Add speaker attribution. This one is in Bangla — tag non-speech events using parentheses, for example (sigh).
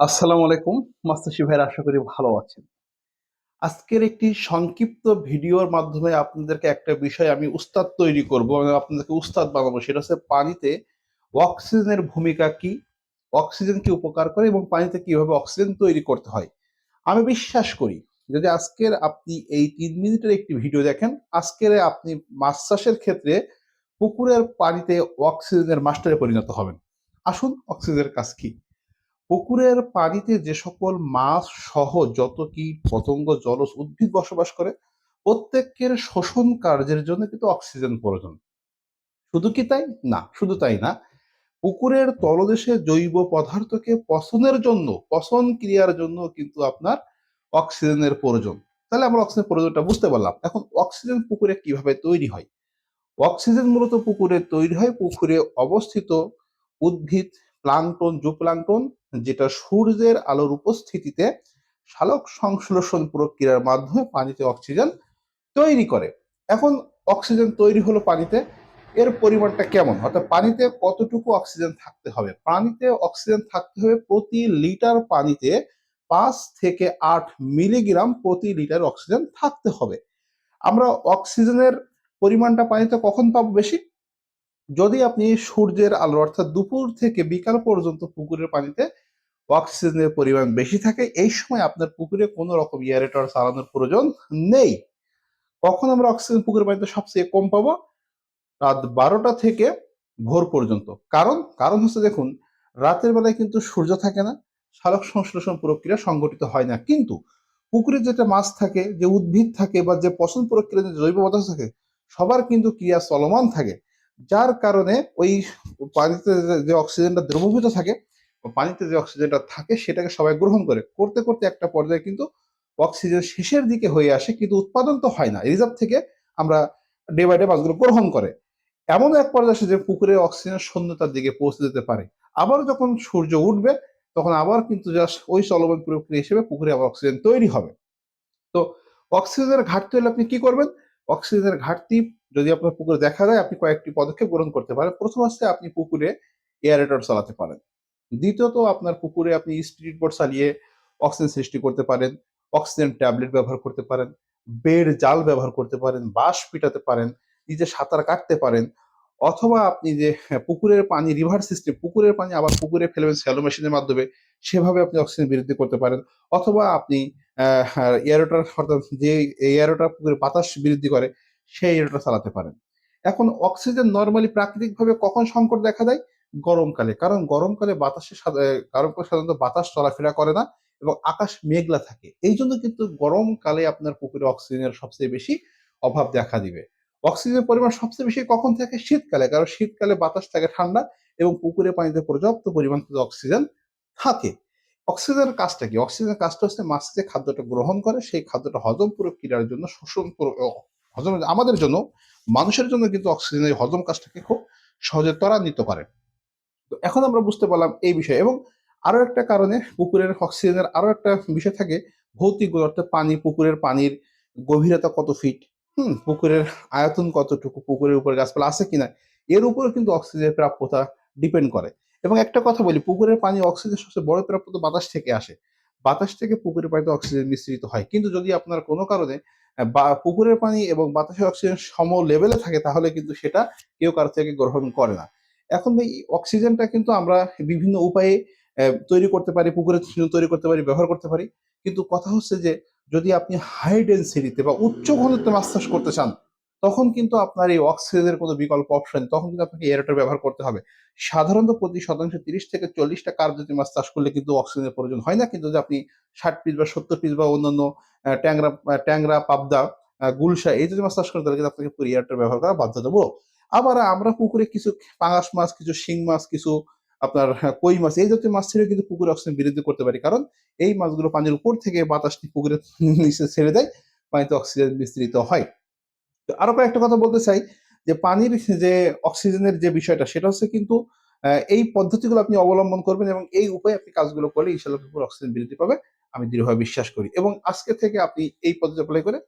Speaker 1: আসসালামু আলাইকুম মাস্তাশি ভাইয়ের আশা করি ভালো আছেন। আজকের একটি সংক্ষিপ্ত ভিডিওর মাধ্যমে আপনাদেরকে একটা বিষয় আমি উস্তাদ তৈরি করব, আমি আপনাদেরকে উস্তাদ বানাবো, সেটা হচ্ছে পানিতে অক্সিজেনের ভূমিকা কি, অক্সিজেন কি উপকার করে এবং পানিতে কীভাবে অক্সিজেন তৈরি করতে হয়। আমি বিশ্বাস করি, যদি আজকের আপনি এই তিন মিনিটের একটি ভিডিও দেখেন, আজকের আপনি মাছ চাষের ক্ষেত্রে পুকুরের পানিতে অক্সিজেনের মাস্টারে পরিণত হবেন। আসুন, অক্সিজেনের কাজ কি? পুকুরের পানিতে যে সকল মাছ সহ যত কীট পতঙ্গ, জলজ উদ্ভিদ বসবাস করে, প্রত্যেকের শোষণ কার্যের জন্য কিন্তু অক্সিজেন প্রয়োজন। শুধু কি তাই? না, শুধু তাই না। পুকুরের তলদেশে জৈব পদার্থকে পচনের জন্য, পচন ক্রিয়ার জন্য কিন্তু আপনার অক্সিজেনের প্রয়োজন। তাহলে আমরা অক্সিজেন প্রয়োজনটা বুঝতে পারলাম। এখন অক্সিজেন পুকুরে কীভাবে তৈরি হয়? অক্সিজেন মূলত পুকুরে তৈরি হয় পুকুরে অবস্থিত উদ্ভিদ প্লাঙ্কটন জুপ্লাঙ্কটন যেটা সূর্যের আলোর উপস্থিতিতে সালোক সংশ্লেষণ প্রক্রিয়ার মাধ্যমে পানিতে অক্সিজেন তৈরি করে। এখন অক্সিজেন তৈরি হলো পানিতে, এর পরিমাণটা কেমন? অর্থাৎ পানিতে কতটুকু অক্সিজেন থাকতে হবে? পানিতে অক্সিজেন থাকতে হবে প্রতি লিটার পানিতে পাঁচ থেকে আট মিলিগ্রাম প্রতি লিটার অক্সিজেন থাকতে হবে। আমরা অক্সিজেনের পরিমাণটা পানিতে কখন পাবো বেশি? যদি আপনি সূর্যের আলো, অর্থাৎ দুপুর থেকে বিকাল পর্যন্ত পুকুরের পানিতে অক্সিজেনের পরিমাণ বেশি থাকে, এই সময় আপনার পুকুরে কোনো রকম এয়ারেটর চালানোর প্রয়োজন নেই। কখন আমরা অক্সিজেন পুকুরের পানিতে সবচেয়ে কম পাবো? রাত বারোটা থেকে ভোর পর্যন্ত। কারণ কারণ হচ্ছে দেখুন, রাতের বেলায় কিন্তু সূর্য থাকে না, সালোক সংশ্লেষণ প্রক্রিয়া সংগঠিত হয় না। কিন্তু পুকুরে যেটা মাছ থাকে, যে উদ্ভিদ থাকে বা যে পচন প্রক্রিয়া, যে জৈব পদার্থ থাকে, সবার কিন্তু ক্রিয়া চলমান থাকে। যার কারণে ওই পানিতে যে- অক্সিজেনটা দ্রবীভূত থাকে পানিতে যে অক্সিজেনটা থাকে সেটাকে সবাই গ্রহণ করে। করতে করতে একটা পর্যায়ে কিন্তু অক্সিজেন শেষের দিকে হয়ে আসে কিন্তু উৎপাদন তো হয় না। রিজার্ভ থেকে আমরা ডে বাই ডে মাছগুলো গ্রহণ করে। এমন এক পর্যায়ে আসে যে পুকুরে অক্সিজেন শূন্যতার দিকে পৌঁছে যেতে পারে। আবার যখন সূর্য উঠবে, তখন আবার কিন্তু জাস্ট ওই চলমান প্রক্রিয়া হিসেবে পুকুরে আবার অক্সিজেন তৈরি হবে। তো অক্সিজেনের ঘাটতি হলে আপনি কি করবেন? অক্সিজেনের ঘাটতি যদি আপনার পুকুরে দেখা যায়, আপনি কয়েকটি পদক্ষেপ গ্রহণ করতে পারেন। প্রথম হচ্ছে আপনি পুকুরে এয়ারেটর চালাতে পারেন। দ্বিতীয়ত আপনার পুকুরে আপনি স্পিড বোর্ড চালিয়ে অক্সিজেন সৃষ্টি করতে পারেন অক্সিজেন ট্যাবলেট ব্যবহার করতে পারেন বেড জাল ব্যবহার করতে পারেন বাঁশ পিটাতে পারেন নিজে সাঁতার কাটতে পারেন অথবা আপনি যে হ্যাঁ, পুকুরের পানি রিভার সিস্টেম পুকুরের পানি আবার পুকুরে ফেলবেন স্যালো মেশিনের মাধ্যমে সেভাবে আপনি অক্সিজেন বৃদ্ধি করতে পারেন অথবা আপনি এয়ারোটার অর্থাৎ যে এয়ারোটা পুকুরে বাতাস বৃদ্ধি করে সেই এয়ারোটা চালাতে পারেন। এখন অক্সিজেন নর্মালি প্রাকৃতিকভাবে কখন সংকট দেখা দেয়? গরমকালে। কারণ গরমকালে বাতাসে গরমকালে সাধারণত বাতাস চলাফেরা করে না এবং আকাশ মেঘলা থাকে। এই জন্য কিন্তু গরমকালে আপনার পুকুরে অক্সিজেনের সবচেয়ে বেশি অভাব দেখা দিবে। অক্সিজেনের পরিমাণ সবচেয়ে বেশি কখন থাকে? শীতকালে। কারণ শীতকালে বাতাস থাকে ঠান্ডা এবং পুকুরে পানিতে পর্যাপ্ত পরিমাণ কিন্তু অক্সিজেন থাকে। অক্সিজেনের কাজটা কি? অক্সিজেনের কাজটা হচ্ছে মাছ যে খাদ্যটা গ্রহণ করে, সেই খাদ্যটা হজম প্রক্রিয়ার জন্য, শোষণ হজম আমাদের জন্য, মানুষের জন্য কিন্তু অক্সিজেনের হজম কাজটাকে খুব সহজে ত্বরান্বিত করে। তো এখন আমরা বুঝতে পারলাম এই বিষয়ে। এবং আরও একটা কারণে পুকুরের অক্সিজেনের আরও একটা বিষয় থাকে ভৌতিক গুণ, অর্থাৎ পানি পুকুরের পানির গভীরতা কত ফিট হুম পুকুরের আয়তন কতটুকু? পুকুরের উপরে গাছপালা আছে কিনা? এর উপরে কিন্তু অক্সিজেনের প্রাপ্যতা ডিপেন্ড করে। এবং একটা কথা বলি পুকুরের পানি অক্সিজেন সবচেয়ে বড় প্রাপ্যতা বাতাস থেকে আসে। বাতাস থেকে পুকুরের পানিতে অক্সিজেন মিশ্রিত হয়। কিন্তু যদি আপনার কোনো কারণে বা পুকুরের পানি এবং বাতাসের অক্সিজেন সম লেভেলে থাকে তাহলে কিন্তু সেটা কেউ কারও থেকে গ্রহণ করে না। এখন এই অক্সিজেনটা কিন্তু আমরা বিভিন্ন উপায়ে তৈরি করতে পারি জন্য তৈরি করতে পারি, ব্যবহার করতে পারি। কিন্তু কথা হচ্ছে যে, যদি আপনি হাই ডেন্সিটিতে বা উচ্চ ঘনত্বে মাছ চাষ করতে চান, তখন কিন্তু আপনার এই অক্সিজেনের কোনো বিকল্প অপশন তখন কিন্তু আপনাকে এয়ারটার ব্যবহার করতে হবে। সাধারণত প্রতি শতাংশে তিরিশ থেকে চল্লিশটা কার্ব জাতীয় মাছ চাষ করলে কিন্তু অক্সিজেনের প্রয়োজন হয় না। কিন্তু যদি আপনি ষাট পিস বা সত্তর পিস বা অন্যান্য ট্যাংরা ট্যাংরা, পাবদা গুলশা, এই যদি মাছ চাষ করেন, তাহলে কিন্তু আপনাকে এয়ারটার ব্যবহার করা বাধ্যতামূলক। আবার আমরা পুকুরে কিছু পাঙাশ মাছ কিছু শিং মাছ কিছু আপনার হ্যাঁ, কই মাছ এই জাতীয় মাছ ছেড়ে কিন্তু পুকুরে অক্সিজেন বৃদ্ধি করতে পারি। কারণ এই মাছগুলো পানির উপর থেকে বাতাসটি পুকুরে (laughs) নিচে ছেড়ে দেয় পানিতে অক্সিজেন বিস্তৃত হয়। তো আরও কয়েকটা কথা বলতে চাই যে পানির যে অক্সিজেনের যে বিষয়টা সেটা হচ্ছে কিন্তু এই পদ্ধতিগুলো আপনি অবলম্বন করবেন এবং এই উপায়ে আপনি কাজগুলো করলে ইনশাল্লাহ পুকুর অক্সিজেন বৃদ্ধি পাবে আমি দৃঢ়ভাবে বিশ্বাস করি। এবং আজকে থেকে আপনি এই পদ্ধতি অ্যাপ্লাই করে